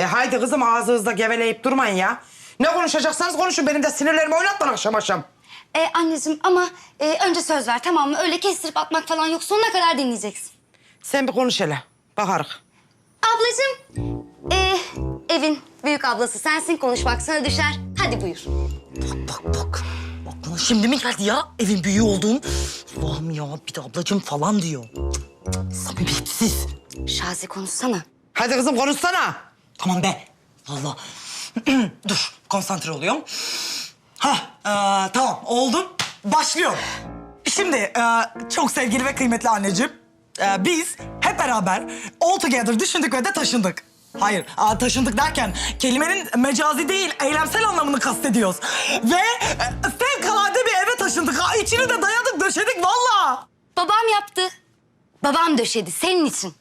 E haydi kızım ağzınızda geveleyip durmayın ya. Ne konuşacaksanız konuşun. Benim de sinirlerimi oynatmayın akşam akşam. E, anneciğim ama e, önce söz ver tamam mı? Öyle kestirip atmak falan yok. Sonuna kadar dinleyeceksin. Sen bir konuş hele. Bakarık. Ablacığım, e, evin büyük ablası sensin. Konuşmak sana düşer. Hadi buyur. Bak bak. Aklına şimdi mi geldi ya evin büyüğü olduğum? Allah'ım ya bir de ablacığım falan diyor. Cık, cık, Samimiyetsiz. Şazi konuşsana. Hadi kızım konuşsana. Tamam be. Vallahi. Dur konsantre oluyorum. Ha tamam oldum. Başlıyorum. Şimdi e, çok sevgili ve kıymetli anneciğim. e, biz hep beraber all together düşündük ve de taşındık. Hayır, aa, taşındık derken kelimenin mecazi değil, eylemsel anlamını kastediyoruz. Ve e, fevkalade bir eve taşındık. Ha, içini de dayadık, döşedik valla. Babam yaptı. Babam döşedi senin için.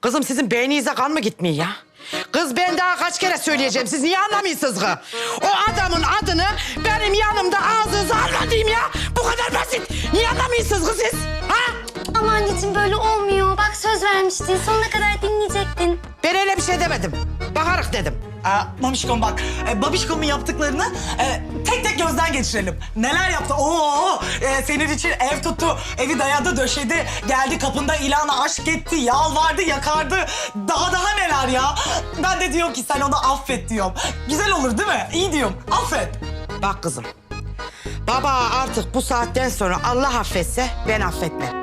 Kızım sizin beyninize kan mı gitmiyor ya? Kız ben daha kaç kere söyleyeceğim. Siz niye anlamıyorsunuz ki? O adamın adını benim yanımda ağzınıza alma diyeyim ya. Bu kadar basit. Niye anlamıyorsunuz kız siz? Ha? Ama anneciğim böyle olmuyor. Bak söz vermiştin. Sonuna kadar dinleyecektin. Ben öyle bir şey demedim. Bakarık dedim. Ee, Mamişkom bak, e, Babişkom'un yaptıklarını e, tek tek gözden geçirelim. Neler yaptı? Oo, e, senin için ev tuttu, evi dayadı, döşedi, geldi kapında ilanı aşk etti, yalvardı, yakardı. Daha daha neler ya? Ben de diyorum ki sen onu affet diyorum. Güzel olur değil mi? İyi diyorum, affet. Bak kızım. Baba artık bu saatten sonra Allah affetse ben affetmem.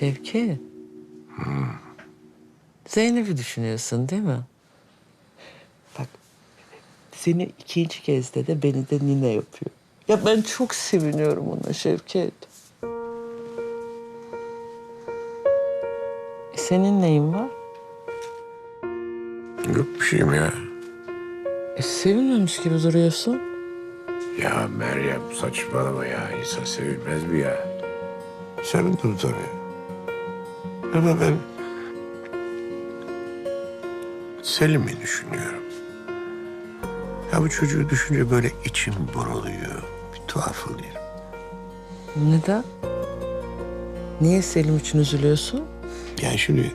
Şevki. Zeynep'i düşünüyorsun değil mi? Bak seni ikinci kez de de beni de nine yapıyor. Ya ben çok seviniyorum ona Şevket. E, Senin neyin var? Yok bir şeyim ya. E, sevinmemiş gibi duruyorsun. Ya Meryem saçmalama ya. İnsan sevilmez mi ya? Sevindim tabii. Ama ben... Selim'i düşünüyorum. Ya bu çocuğu düşünce böyle içim buruluyor. Bir tuhaf oluyor. Neden? Niye Selim için üzülüyorsun? Yani şimdi...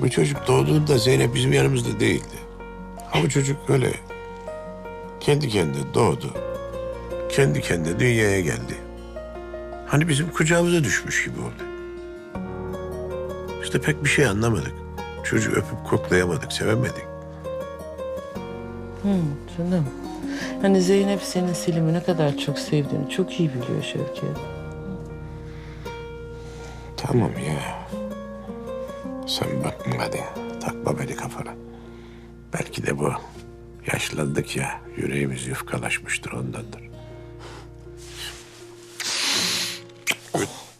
Bu çocuk doğduğunda Zeynep bizim yanımızda değildi. Ama bu çocuk öyle kendi kendine doğdu. Kendi kendine dünyaya geldi. Hani bizim kucağımıza düşmüş gibi oldu. İşte pek bir şey anlamadık. Çocuğu öpüp koklayamadık, sevemedik. Canım. Hani Zeynep senin Selim'i ne kadar çok sevdiğini çok iyi biliyor Şevket. Tamam ya. Sen bakma hadi. Takma beni kafana. Belki de bu yaşlandık ya. Yüreğimiz yufkalaşmıştır ondandır.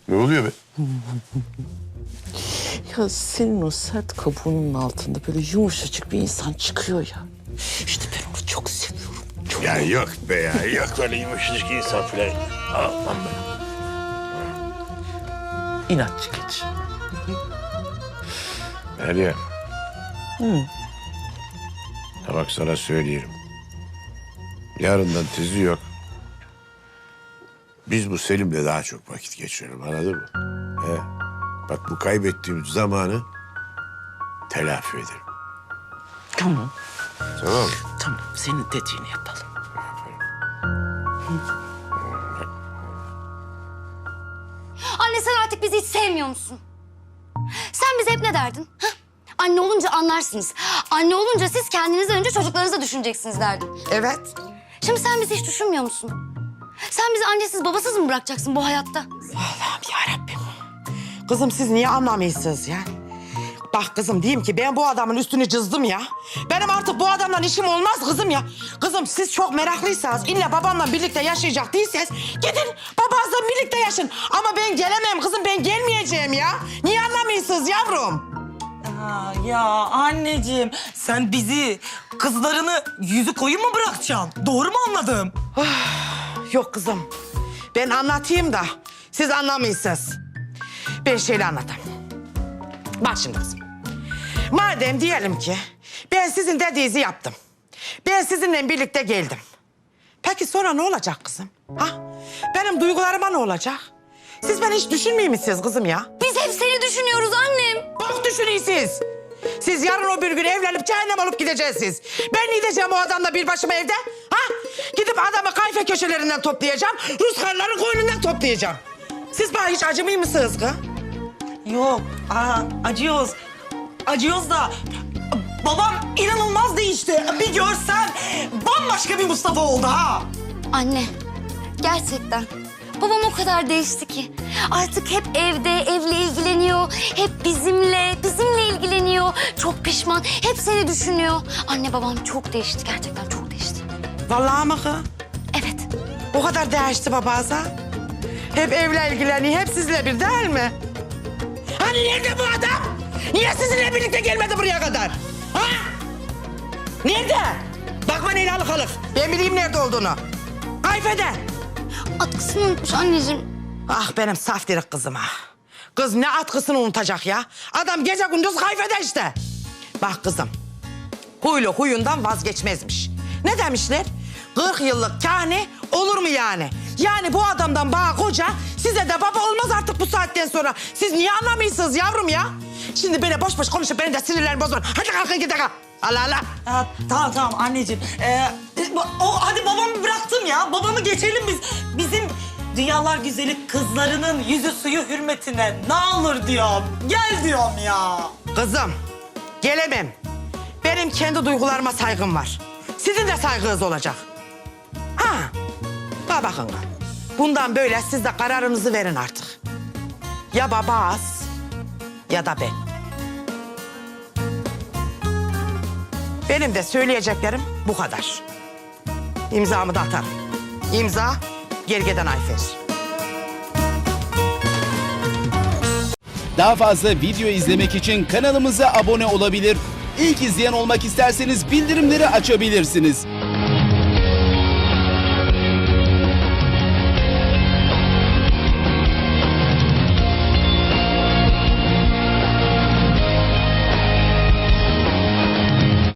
ne oluyor be? Ya senin o sert kabuğunun altında böyle yumuşacık bir insan çıkıyor ya. İşte ben onu çok seviyorum. Çok. Ya yok be ya. Yok öyle yumuşacık insan falan. Aman be. İnatçı geç. Meryem. Ha bak sana söyleyeyim. Yarından tezi yok. Biz bu Selim'le daha çok vakit geçirelim anladın mı? Bak bu kaybettiğimiz zamanı telafi edelim. Tamam. Tamam? Tamam. Senin dediğini yapalım. Anne sen artık bizi hiç sevmiyor musun? Sen bize hep ne derdin? Hah? Anne olunca anlarsınız. Anne olunca siz kendinizden önce çocuklarınızı da düşüneceksiniz derdin. Evet. Şimdi sen bizi hiç düşünmüyor musun? Sen bizi annesiz babasız mı bırakacaksın bu hayatta? Yarabbim. Kızım siz niye anlamıyorsunuz ya? Bak kızım diyeyim ki ben bu adamın üstünü cızdım ya. Benim artık bu adamla işim olmaz kızım ya. Kızım siz çok meraklıysanız illa babamla birlikte yaşayacak değilseniz gidin babanızla birlikte yaşın. Ama ben gelemem kızım ben gelmeyeceğim ya. Niye anlamıyorsunuz yavrum? Ya anneciğim sen bizi kızlarını yüzü koyu mu bırakacaksın? Doğru mu anladım? Yok kızım. Ben anlatayım da siz anlamıyorsunuz. Ben şöyle anlatayım. Bak şimdi kızım. Madem diyelim ki ben sizin dediğinizi yaptım. Ben sizinle birlikte geldim. Peki sonra ne olacak kızım? Ha? Benim duygularıma ne olacak? Siz beni hiç düşünmüyor musunuz kızım ya? Biz hep seni düşünüyoruz annem. Bak düşünüyorsunuz. Siz yarın o bir gün evlenip cehennem olup gideceksiniz. Ben ne diyeceğim o adamla bir başıma evde? Ha? Gidip adamı kayfe köşelerinden toplayacağım. Rus karıların koynundan toplayacağım. Siz bana hiç acımıyor musunuz kız? Yok, aa, acıyoruz. Acıyoruz da babam inanılmaz değişti. Bir görsen bambaşka bir Mustafa oldu ha. Anne, gerçekten. Babam o kadar değişti ki. Artık hep evde, evle ilgileniyor. Hep bizimle, bizimle ilgileniyor. Çok pişman, hep seni düşünüyor. Anne babam çok değişti, gerçekten çok değişti. Vallahi mı kız? Evet, O kadar değişti babaza. Hep evle ilgileniyor, hep sizle bir değil mi? Hani nerede bu adam? Niye sizinle birlikte gelmedi buraya kadar? Ha? Nerede? Bakma Leylalı kalık. Ben bileyim nerede olduğunu. Kayfede. atkısını unutmuş anneciğim. Ah benim saf dirik kızım ah. Kız ne atkısını unutacak ya? Adam gece gündüz kayfede işte. Bak kızım. Huylu huyundan vazgeçmezmiş. Ne demişler? 40 yıllık kâhne olur mu yani? Yani bu adamdan bana koca, size de baba olmaz artık bu saatten sonra. Siz niye anlamıyorsunuz yavrum ya? Şimdi böyle boş boş konuşup beni de sinirlerimi bozmayın. Hadi kalkın gidelim. Allah Allah. Ya, tamam tamam anneciğim. Ee, o, hadi babamı bıraktım ya. Babamı geçelim biz. Bizim dünyalar güzeli kızlarının yüzü suyu hürmetine ne olur diyorum. Gel diyorum ya. Kızım, gelemem. Benim kendi duygularıma saygım var. Sizin de saygınız olacak. Ha, bak bakın. Bundan böyle siz de kararınızı verin artık. Ya baba az ya da ben. Benim de söyleyeceklerim bu kadar. İmzamı da atarım. İmza Gergedan Ayfer. Daha fazla video izlemek için kanalımıza abone olabilir. İlk izleyen olmak isterseniz bildirimleri açabilirsiniz.